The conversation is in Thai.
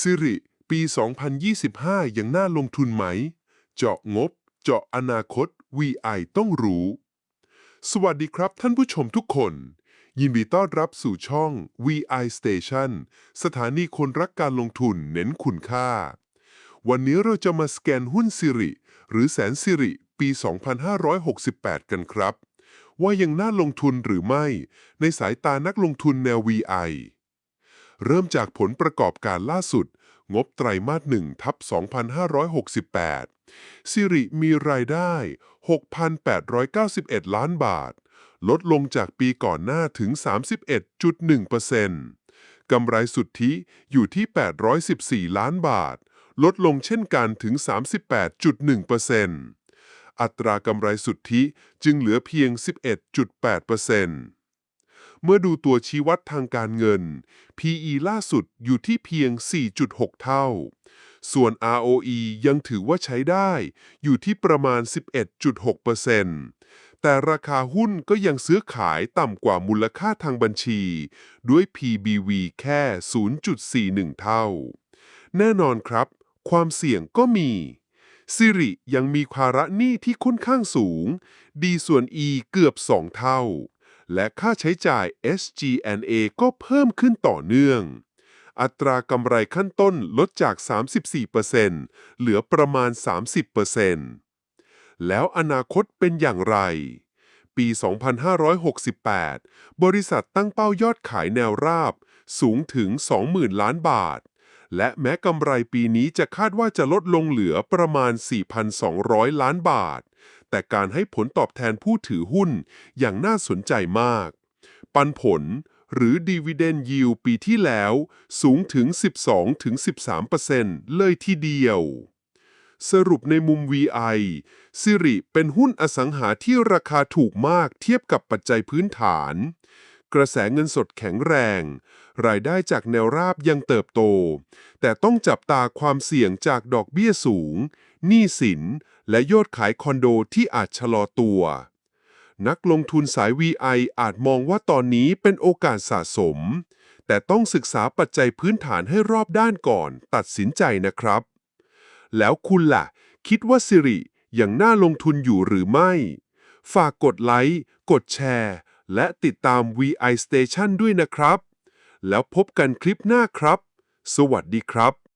สิริ ปี 2025 ยังน่าลงทุนไหม เจาะงบ เจาะอนาคต VI ต้องรู้ สวัสดีครับท่านผู้ชมทุกคน ยินดีต้อนรับสู่ช่อง VI Station สถานีคนรักการลงทุนเน้นคุณค่า วันนี้เราจะมาสแกนหุ้นสิริ หรือแสนสิริ ปี 2568 กันครับ ว่ายังน่าลงทุนหรือไม่ ในสายตานักลงทุนแนว VI เริ่มจากผลประกอบการล่าสุด งบไตรมาส1ทับ2568 สิริมีรายได้ 6,891 ล้านบาท ลดลงจากปีก่อนหน้าถึง 31.1%กำไรสุทธิอยู่ที่ 814 ล้านบาท ลดลงเช่นกันถึง 38.1%อัตรากำไรสุทธิจึงเหลือเพียง 11.8%เเมื่อดูตัวชี้วัดทางการเงิน PE ล่าสุดอยู่ที่เพียง 4.6 เท่า ส่วน ROE ยังถือว่าใช้ได้ อยู่ที่ประมาณ 11.6%แต่ราคาหุ้นก็ยังซื้อขายต่ำกว่ามูลค่าทางบัญชี ด้วย PBV แค่ 0.41 เท่า แน่นอนครับ ความเสี่ยงก็มีสิริยังมีภาระหนี้ที่ค่อนข้างสูง ดีส่วน E เกือบ 2 เท่า และค่าใช้จ่าย SG&A ก็เพิ่มขึ้นต่อเนื่อง อัตรากำไรขั้นต้นลดจาก 34%เหลือประมาณ 30%แล้วอนาคตเป็นอย่างไร ปี 2568 บริษัทตั้งเป้ายอดขายแนวราบสูงถึง 20,000 ล้านบาท และแม้กำไรปีนี้จะคาดว่าจะลดลงเหลือประมาณ 4,200 ล้านบาท แต่การให้ผลตอบแทนผู้ถือหุ้นอย่างน่าสนใจมาก ปันผลหรือ Dividend Yield ปีที่แล้วสูงถึง 12-13%เลยทีเดียว สรุปในมุม VI สิริเป็นหุ้นอสังหาที่ราคาถูกมากเทียบกับปัจจัยพื้นฐาน กระแสเงินสดแข็งแรง รายได้จากแนวราบยังเติบโต แต่ต้องจับตาความเสี่ยงจากดอกเบี้ยสูง หนี้สิน และยอดขายคอนโดที่อาจชะลอตัว นักลงทุนสาย VI อาจมองว่าตอนนี้เป็นโอกาสสะสม แต่ต้องศึกษาปัจจัยพื้นฐานให้รอบด้านก่อน ตัดสินใจนะครับ แล้วคุณล่ะ คิดว่าสิริยังน่าลงทุนอยู่หรือไม่ ฝากกดไลค์ กดแชร์ และติดตาม VI Station ด้วยนะครับ แล้วพบกันคลิปหน้าครับ สวัสดีครับ